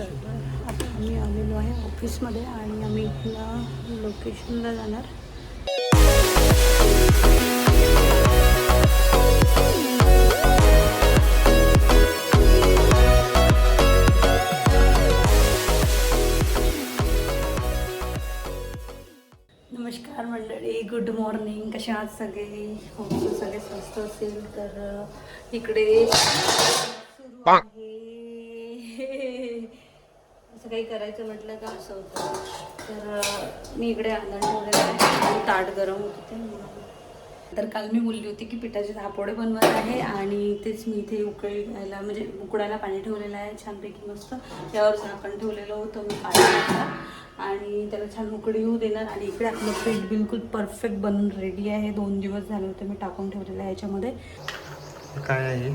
तर आता आम्ही आलेलो आहे ऑफिसमध्ये आणि आम्ही इथलं लोकेशनला जाणार. नमस्कार मंडळी गुड मॉर्निंग कसे आहात सगळे? हो सगळे स्वस्त असेल. तर इकडे सुरू आहे असं काही करायचं म्हटलं का असं होतं. तर मी इकडे आनंद ठेवलेला आहे. आणि ताट गरम होत तर काल मी बोलली होती की पिठाचे धापोडे बनवत आहे आणि तेच मी इथे उकळी घ्यायला म्हणजे उकडायला पाणी ठेवलेलं आहे छानपैकी मस्त. त्यावर झाकण ठेवलेलं होतं मी पाणी आणि त्याला छान उकडी येऊ देणार. आणि इकडे आपलं पीठ बिलकुल परफेक्ट बनून रेडी आहे. दोन दिवस झाले होते मी टाकून ठेवलेलं आहे याच्यामध्ये. काय आहे?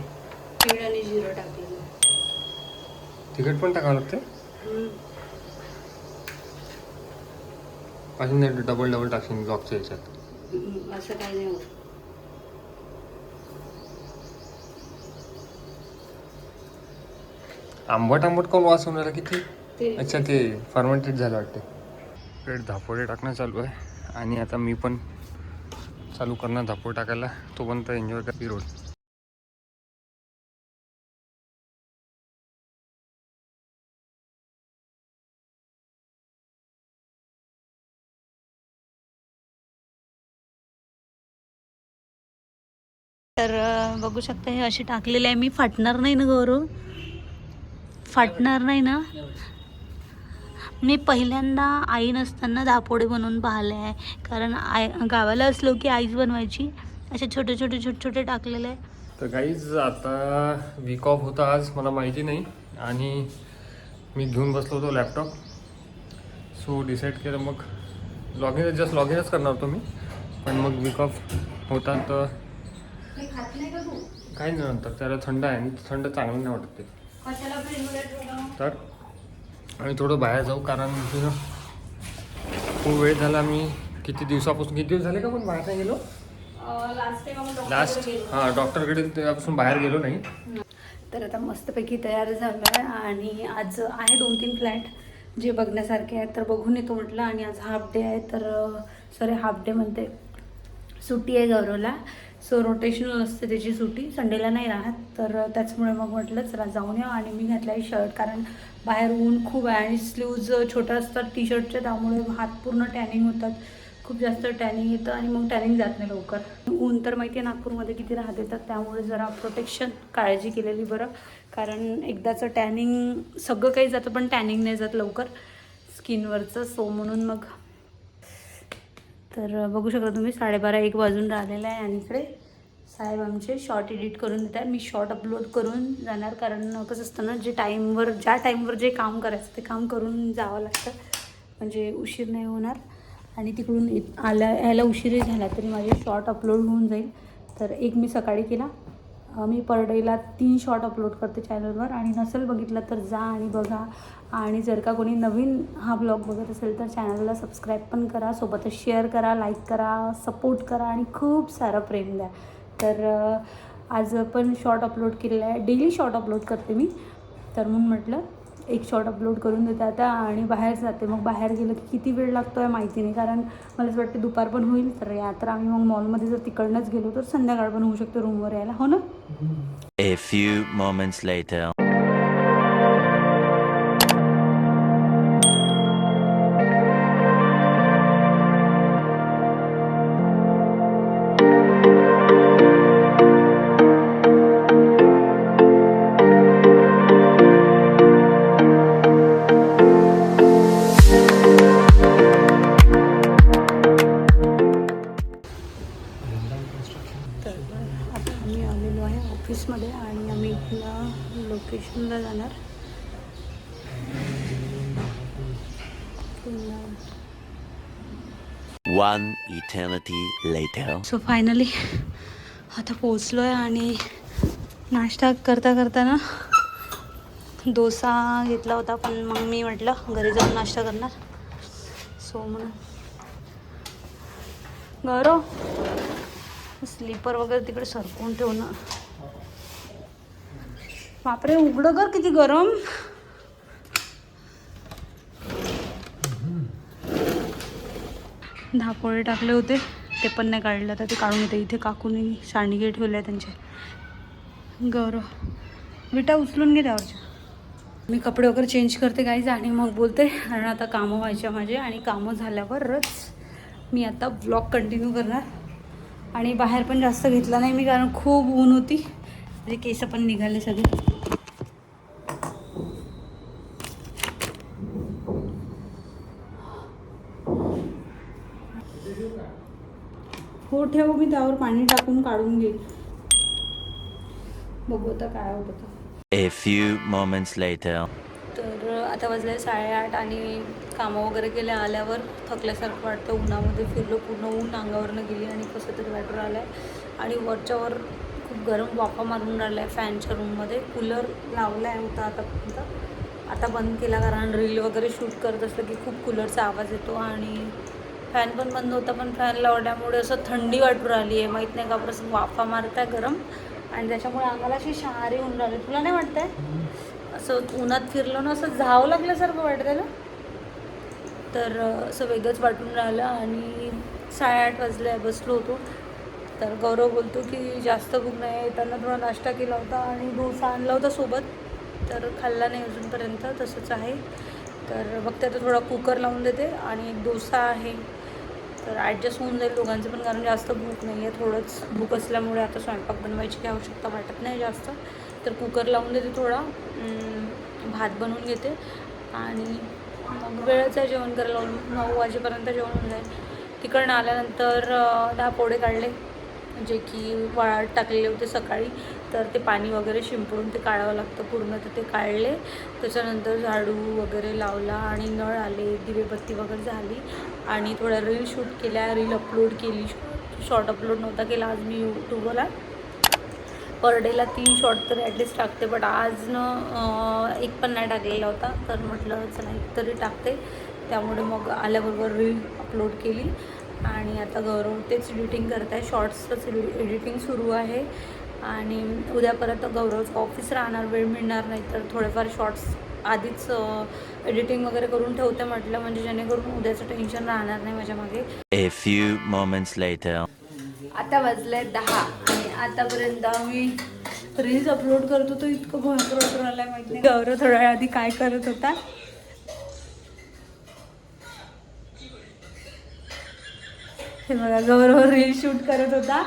तीळ आणि जिरं टाकलेलं. तिखट पण टाकावं लागते? अजून डबल डबल टाकशील ब्लॉकच्या याच्यात. असं काही नाही होत. आंबट आंबट कोण वास होणार किती? ते अच्छा ते फर्मेंटेड झालं वाटते पेट धापोडे टाकणं चालू आहे. आणि आता मी पण चालू करणार धापोड टाकायला. तोपर्यंत एन्जॉय कर रोड तर बघू शकता हे अशी टाकलेली आहे. मी फाटणार नाही ना गौरव फाटणार नाही ना? मी पहिल्यांदा आई नसताना दापोडे बनवून पाहिले आहे. कारण आय गावाला असलो की आईच बनवायची. असे छोटे छोटे छोटे छोटे टाकलेले आहे. तर काहीच आता वीक ऑफ होता आज मला माहिती नाही. आणि मी घेऊन बसलो होतो लॅपटॉप सो डिसाईड केलं मग लॉग इन जस्ट लॉग इनच करणार होतो मी. पण मग वीक ऑफ होता तर काही नाही नंतर त्याला थंड आहे आणि थंड चांगलं नाही वाटत ते. तर आम्ही थोडं बाहेर जाऊ कारण की ना खूप वेळ झाला. मी किती दिवसापासून किती दिवस झाले का पण बाहेर नाही गेलो? लास्ट हां डॉक्टरकडे तेव्हापासून बाहेर गेलो नाही. तर आता मस्तपैकी तयार झालो आहे आणि आज आहे दोन तीन फ्लॅट जे बघण्यासारखे आहेत. तर बघून येतो म्हटलं आणि आज हाफ डे आहे. तर सॉरी हाफ डे म्हणते. सुट्टी आहे गौरवला. सो रोटेशनल असते त्याची सुट्टी संडेला नाही राहत. तर त्याचमुळे मग म्हटलं चला जाऊन या. आणि मी घातला आहे शर्ट कारण बाहेर ऊन खूप आहे आणि स्लीव्ज छोट्या असतात टी शर्टच्या त्यामुळे हात पूर्ण टॅनिंग होतात. खूप जास्त टॅनिंग येतं आणि मग टॅनिंग जात नाही लवकर. ऊन तर माहिती आहे नागपूरमध्ये किती राहत येतात त्यामुळे जरा प्रोटेक्शन काळजी केलेली बरं. कारण एकदाचं टॅनिंग सगळं काही जातं पण टॅनिंग नाही जात लवकर. स्किनवरचं सो म्हणून मग तर बघू शकता तुम्ही साडेबारा एक वाजून राहिलेला आहे आणि इकडे साहेब आमचे शॉर्ट एडिट करून देत आहे मी शॉर्ट अपलोड करून जाणार कारण कसं असतं ना जे टाईमवर ज्या टाईमवर जे काम करायचं ते काम करून जावं लागतं. म्हणजे उशीर नाही होणार. आणि तिकडून आल्या यायला उशीरही झाला तरी माझे शॉर्ट अपलोड होऊन जाईल. तर एक मी सकाळी केला. मी पर डेला तीन शॉर्ट अपलोड करते चॅनलवर आणि नसेल बघितलं तर जा आणि बघा. आणि जर का कोणी नवीन हा ब्लॉग बघत असेल तर चॅनलला सबस्क्राईब पण करा सोबतच शेअर करा लाईक करा सपोर्ट करा आणि खूप सारं प्रेम द्या. तर आज पण शॉर्ट अपलोड केलेला आहे. डेली शॉर्ट अपलोड करते मी. तर म्हणून म्हटलं एक शॉर्ट अपलोड करून देते आता आणि बाहेर जाते. मग बाहेर गेलं की किती वेळ लागतो आहे माहिती नाही. कारण मला असं वाटतं दुपार पण होईल तर या तर आम्ही मग मॉलमध्ये जर तिकडनंच गेलो तर संध्याकाळ पण होऊ शकतो रूमवर यायला. हो ना? A few moments later. इथलं लोकेशनला जाणार. One eternity later. So finally आता पोचलो आहे आणि नाश्ता करता करता ना डोसा घेतला होता पण मग मी म्हटलं घरी जाऊन नाश्ता करणार. सो म्हणून गौरव स्लीपर वगैरे तिकडे सरकवून ठेवणं. बापरे उघडं कर किती गरम. धापोळे टाकले होते ते पण नाही काढले आता ते काढून येते. इथे काकून सांडगे ठेवले त्यांचे. गौरव विटा उचलून घे त्यावरच्या. मी कपडे वगैरे चेंज करते काहीच आणि मग बोलते. कारण आता कामं व्हायच्या माझे आणि कामं झाल्यावरच मी आता ब्लॉग कंटिन्यू करणार. आणि बाहेर पण जास्त घेतला नाही मी कारण खूप ऊन होती. म्हणजे केस पण निघाले सगळे. हो ठेव मी त्यावर पाणी टाकून काढून घेईन बघू आता काय होतं. तर आता वाजले साडेआठ आणि कामं वगैरे केले आल्यावर थकल्यासारखं वाटतं. उन्हामध्ये फिरलो पूर्ण ऊन अंगावरनं गेली आणि कसं तरी वाटून राहिलं आहे आणि वरच्यावर खूप गरम वाफा मारून राहिला आहे फॅनच्या रूममध्ये. कूलर लावला आहे होता आतापर्यंत. आता बंद केला कारण रील वगैरे शूट करत असलं की खूप कूलरचा आवाज येतो आणि फॅन पण बंद होता पण फॅन लावल्यामुळे असं थंडी वाटू राहिली आहे. माहीत नाही का बरं असं वाफा मारत आहे गरम आणि त्याच्यामुळे अंगाला अशी शहारी होऊन राहिली. तुला नाही वाटत आहे असं उन्हात फिरलो ना असं झावं लागल्यासारखं वाटतं ना? तर असं वेगळंच वाटून राहिलं आणि साडेआठ वाजले बसलो होतो. तर गौरव बोलतो की जास्त भूक नाही त्यांना थोडा नाश्ता केला होता आणि डोसा आणला होता सोबत. तर खाल्ला नाही अजूनपर्यंत तसंच आहे. तर बघते आता थोडा कुकर लावून देते आणि एक डोसा आहे. तर ॲडजस्ट होऊन जाईल दोघांचं पण कारण जास्त भूक नाही आहे. थोडंच भूक असल्यामुळे आता स्वयंपाक बनवायची काही आवश्यकता वाटत नाही जास्त. तर कुकर लावून देते थोडा. भात बनवून घेते. आणि मग वेळच आहे जेवण करायला. नऊ वाजेपर्यंत जेवण होऊन जाईल. तिकडनं आल्यानंतर दहा पोळे काढले. जे की वाळत टाकलेले होते सकाळी तर ते पाणी वगैरे शिंपडून ते काढावं लागतं पूर्ण तर ते काढले. त्याच्यानंतर झाडू वगैरे लावला आणि नळ आले दिवेबत्ती वगैरे झाली आणि थोड्या रील शूट केल्या रील अपलोड केली. शॉर्ट अपलोड नव्हता केला आज मी यूट्यूबला. पर डेला तीन शॉर्ट तर ॲटलिस्ट टाकते बट आज न एक पण नाही टाकलेला होता. तर म्हटलं चला एक तरी टाकते. त्यामुळे मग आल्याबरोबर रील अपलोड केली. आणि आता गौरव तेच एडिटिंग करत आहे शॉर्ट्सचंच एडिटिंग सुरू आहे. आणि उद्या परत गौरवचं ऑफिस राहणार वेळ मिळणार नाही तर थोडेफार शॉर्ट्स आधीच एडिटिंग वगैरे करून ठेवते म्हटलं म्हणजे जेणेकरून उद्याचं टेन्शन राहणार नाही माझ्या मागे. A few moments later. आता वाजले दहा आणि आतापर्यंत आम्ही रील्स अपलोड करत होतो. इतकं वाटून राहिलं माहिती गौरव थोड्या वेळ आधी काय करत होता? हे बघा गौरव रील शूट करत होता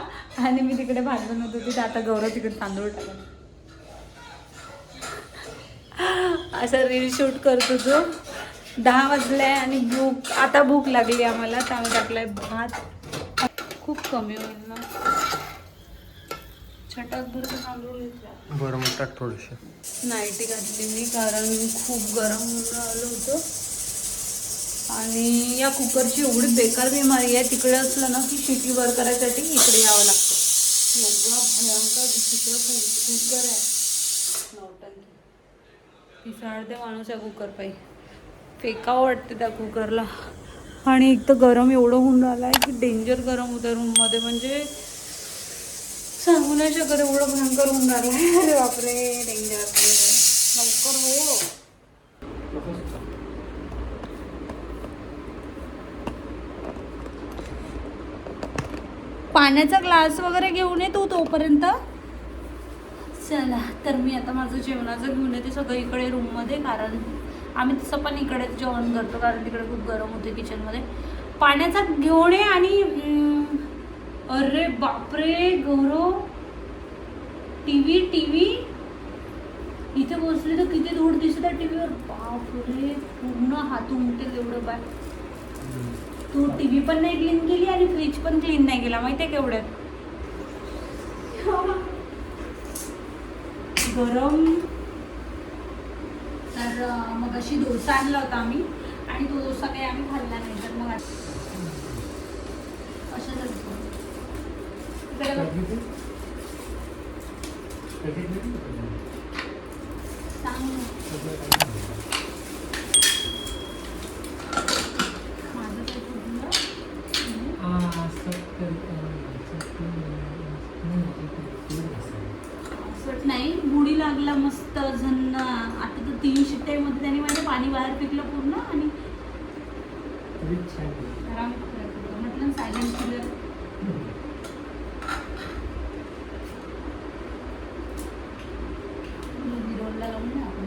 आणि मी तिकडे भात बनवत होती तर आता गौरव तिकडे तांदूळ टाकत. असं रील शूट करत होतो दहा वाजले आणि भूक आता भूक लागली आम्हाला तर आम्ही टाकलाय भात. खूप कमी होईल ना. छटाक भर तांदूळ घेतला. बरं मग टाक थोडीशी नाईटी घातली मी कारण खूप गरम होऊन राहिलं होतं. आणि या कुकरची एवढी बेकार बिमारी आहे तिकडे असलं ना की शिटी वर करायसाठी इकडे यावं लागतं. एवढा भयंकर विचित्र कुकर आहे. नौटंकी पिसाळते माणूस आहे कुकर पाई फेकावं वाटते त्या कुकरला. आणि एक तर गरम एवढं होऊन राहिलं आहे की डेंजर गरम होतं रूममध्ये म्हणजे सांगू नाही शकत एवढं भयंकर होऊन राहिलं आहे अरे बापरे डेंजर लवकर हो. पाण्याचा ग्लास वगैरे घेऊन ये तू तोपर्यंत. चला तर मी आता माझं जेवणाचं घेऊन येते सगळं इकडे रूममध्ये कारण आम्ही तसं पण इकडेच जेवण करतो कारण तिकडे खूप गरम होते किचनमध्ये पाण्याचा घेऊन ये आणि अरे बापरे Gaurav. T V T V इथे बसले तर किती धूळ दिसत आहे टी व्हीवर बापरे पूर्ण हात उमटेल एवढं बाय. तू टी व्ही पण नाही क्लीन केली आणि फ्रीज पण क्लीन नाही केला. माहिती आहे केवढ्यात गरम. तर मग अशी डोसा आणला होता आम्ही. आणि तो डोसा काही आम्ही खाल्ला नाही. तर मग असं असं झालं. इकडे बघ. सांग ना. माझं काही चुकलं? असं नाही. बुडी लागला मस्त झन्न. आता तर तीन शिट्ट्यामध्ये त्याने माझे पाणी बाहेर पिकलं पूर्ण आणि आराम. सांगितलं सायलेंट किलर रोडला लावून आपण